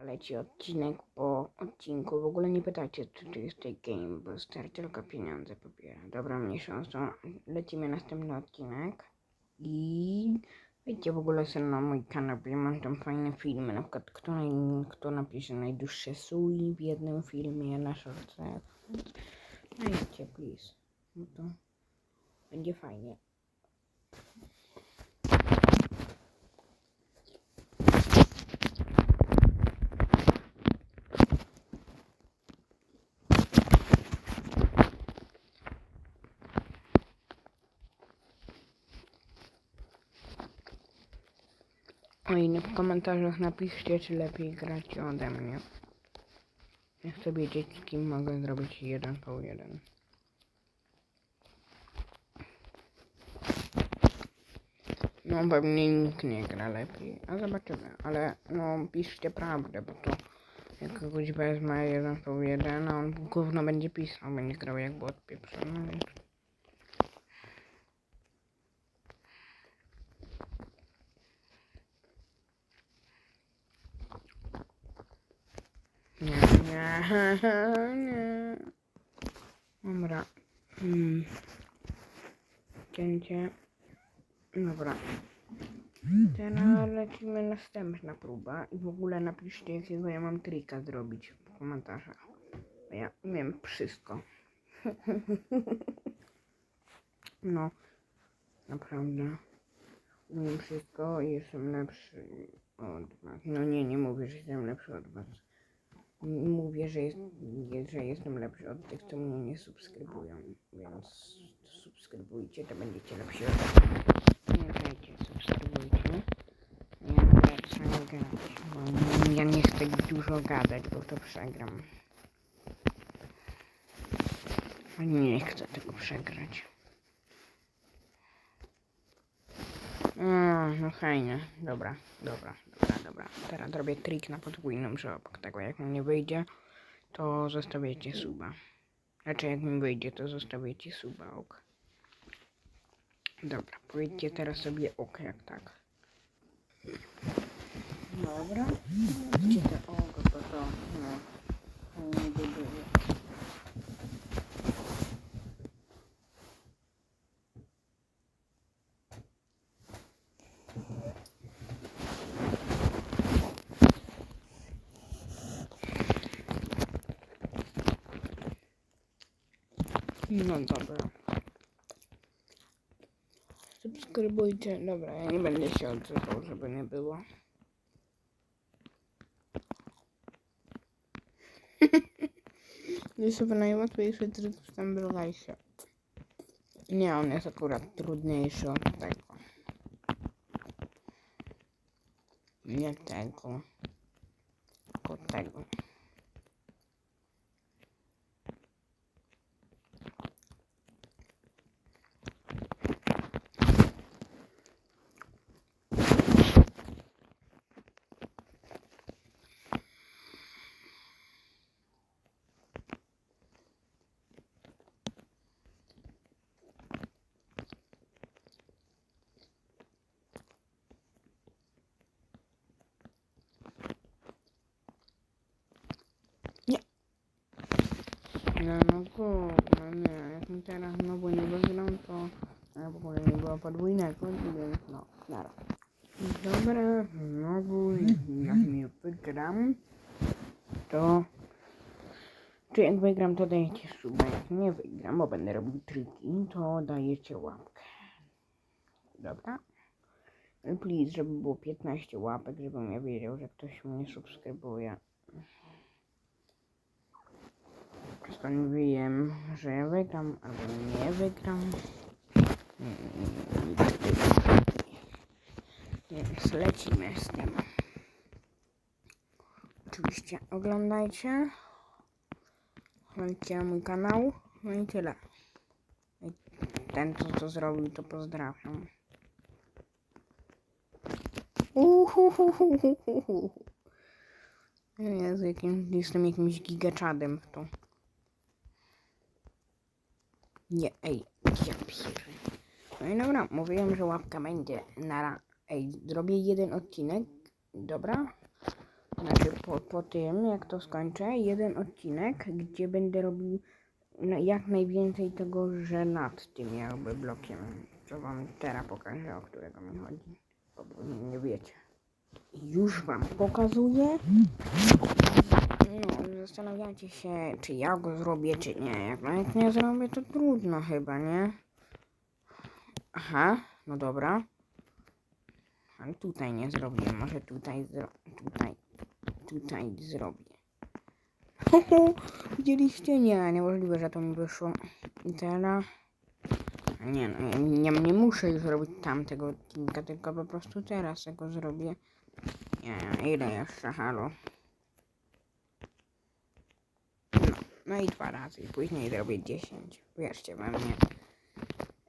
leci odcinek po odcinku. W ogóle nie pytajcie, czy to jest tej game, bo stary tylko pieniądze pobiera. Dobra, mniejsza z tą. Lecimy następny odcinek. I wejdźcie w ogóle sobie na mój kanał, bo ja mam tam fajne filmy. Na przykład kto, naj, kto napisze najdłuższe sui w jednym filmie na shortach. Wejdźcie, please. No to będzie fajnie. No w komentarzach napiszcie, czy lepiej grać ode mnie. Ja chcę wiedzieć, z kim mogę zrobić jeden po jeden. No pewnie nikt nie gra lepiej, a zobaczymy. Ale no piszcie prawdę, bo to jak kogoś wezmę jeden po jeden, a on gówno będzie pisał, będzie grał jak bot pieprzony, więc... Nie, nie. Dobra. Hmm. Cięcie. Dobra. Teraz lecimy następna próba i w ogóle napiszcie jakiego ja mam trika zrobić w komentarzach. Bo ja wiem wszystko. No, naprawdę. Umiem wszystko i jestem lepszy od was. No nie, nie mówię, że jestem lepszy od was. Mówię, że, jest, że jestem lepszy od tych, co mnie nie subskrybują, więc subskrybujcie, to będziecie lepsi od. Pamiętajcie, subskrybujcie. Ja grać, bo ja nie chcę dużo gadać, bo to przegram. A nie chcę tego przegrać. A, no fajnie. Dobra, dobra, dobra, dobra. Teraz zrobię trik na podwójną żabkę. Tego jak mi nie wyjdzie, to zostawiacie suba. Znaczy jak mi wyjdzie, to zostawiacie suba, ok. Dobra, powiedzcie teraz sobie ok, jak tak. Dobra. Oko, bo to, no, fajnie by. No dobra. Subskrybujcie. Dobra, ja nie będę się odzywał, żeby nie było. jest chyba najłatwiejszy tryb w Nie, on jest akurat trudniejszy od tego. Nie tego. Tylko tego. No, no kurwa, nie, jak mi teraz znowu nie wygram, to ja w ogóle nie było podwójnego, więc no, nara. Dobra, znowu jak mi wygram, to czy jak wygram, to dajecie suba, jak nie wygram, bo będę robił triki, to dajecie łapkę. Dobra? Please, żeby było 15 łapek, żebym ja wiedział, że ktoś mnie subskrybuje. Skąd wiem, że ja wygram albo nie wygram. Więc lecimy z tym. Oczywiście oglądajcie. Chodźcie na mój kanał. No i tyle. Ten, co to zrobił, to pozdrawiam. Uhuhuhuhuhu. Jezu, jakim, jestem jakimś gigaczadem w to. Nie, ej, ja pierdolę. No i dobra, mówiłem, że łapka będzie na... Ej, zrobię jeden odcinek, dobra? znaczy po, po tym, jak to skończę, jeden odcinek, gdzie będę robił na, jak najwięcej tego, że nad tym jakby blokiem, co wam teraz pokażę, o którego mi chodzi, bo nie wiecie. Już wam pokazuję. Zastanawiacie się, czy ja go zrobię, czy nie. Jak nawet nie zrobię, to trudno chyba, nie? Aha, no dobra. Ale tutaj nie zrobię, może tutaj zro... tutaj, tutaj zrobię. Hoho, widzieliście? Nie, niemożliwe, że to mi wyszło. I teraz... Nie, no, ja nie, nie muszę już robić tamtego odcinka, tylko po prostu teraz tego zrobię. Nie, ile jeszcze, halo? No, no i dwa razy, później zrobię 10. Wierzcie we mnie.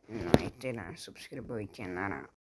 No i tyle, subskrybujcie, nara.